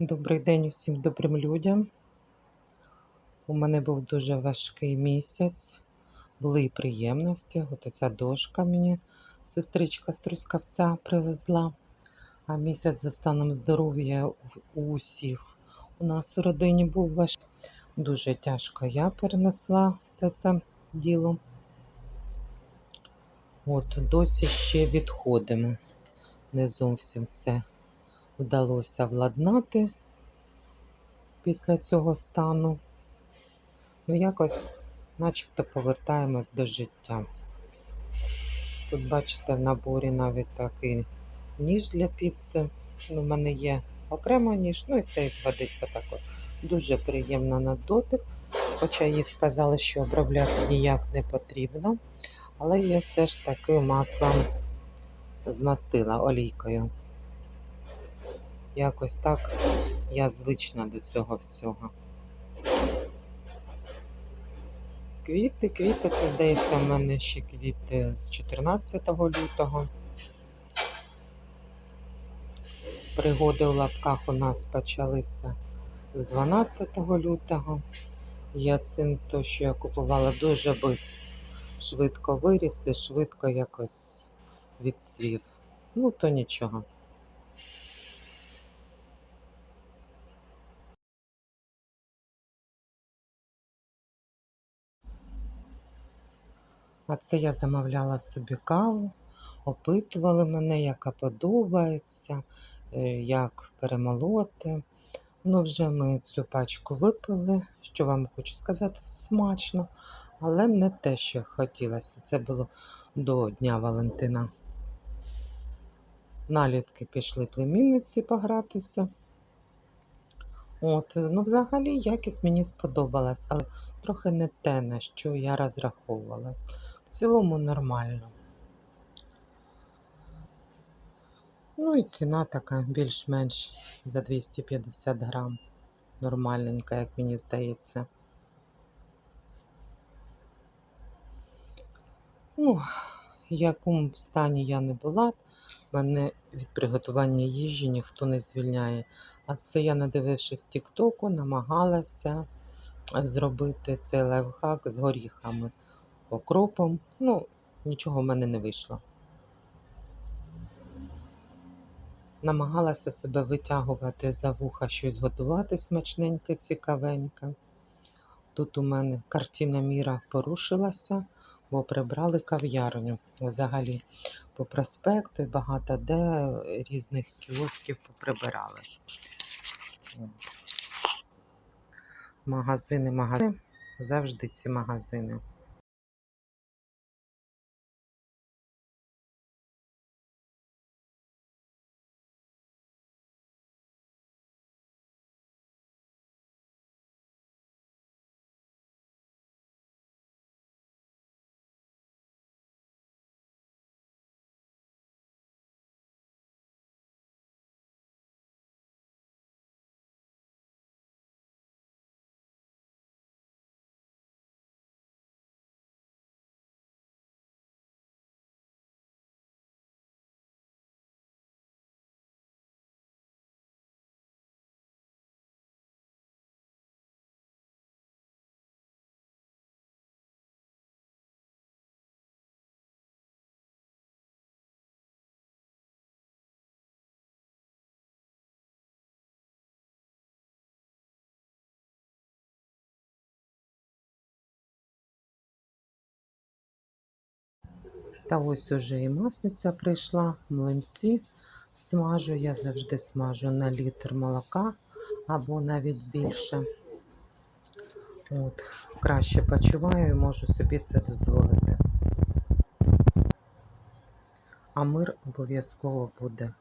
Добрий день усім добрим людям. У мене був дуже важкий місяць, були і приємності. От оця дошка мені сестричка з Трускавця привезла. А місяць за станом здоров'я у усіх у нас у родині був важкий. Дуже тяжко я перенесла все це діло. От досі ще відходимо. Не зовсім все вдалося владнати після цього стану. Ну, якось, начебто, повертаємось до життя. Тут, бачите, в наборі навіть такий ніж для піци. Ну, в мене є окремо ніж, ну і цей згодиться також. Дуже приємно на дотик. Хоча їй сказали, що обробляти ніяк не потрібно. Але я все ж таки маслом змастила олійкою. Якось так я звична до цього всього. Квіти, квіти, це здається, в мене ще квіти з 14 лютого. Пригоди у лапках у нас почалися з 12 лютого. Яцин, то, що я купувала, дуже швидко, швидко виріс і швидко якось відсвів. Ну, то нічого. А це я замовляла собі каву, опитували мене, яка подобається, е, як перемолоти. Ну, вже ми цю пачку випили. Що вам хочу сказати, смачно, але не те, що хотілося. Це було до Дня Валентина. Налітки пішли племінниці погратися. От, ну, взагалі, якість мені сподобалась, але трохи не те, на що я розраховувала. В цілому нормально. Ну і ціна така більш-менш за 250 грам. Нормальненька, як мені здається. Ну, в якому стані я не була, мене від приготування їжі ніхто не звільняє. А це я, надивившись Тіктоку, намагалася зробити цей лайфхак з горіхами, окропом. Ну, нічого в мене не вийшло. Намагалася себе витягувати за вуха, щось готувати смачненьке, цікавеньке. Тут у мене картина міра порушилася, бо прибрали кав'ярню взагалі по проспекту і багато де різних кіосків поприбирали. Магазини, магазини, завжди ці магазини. Та ось уже і масниця прийшла, млинці смажу. Я завжди смажу на літр молока або навіть більше. От, Краще почуваю і можу собі це дозволити. А мир обов'язково буде.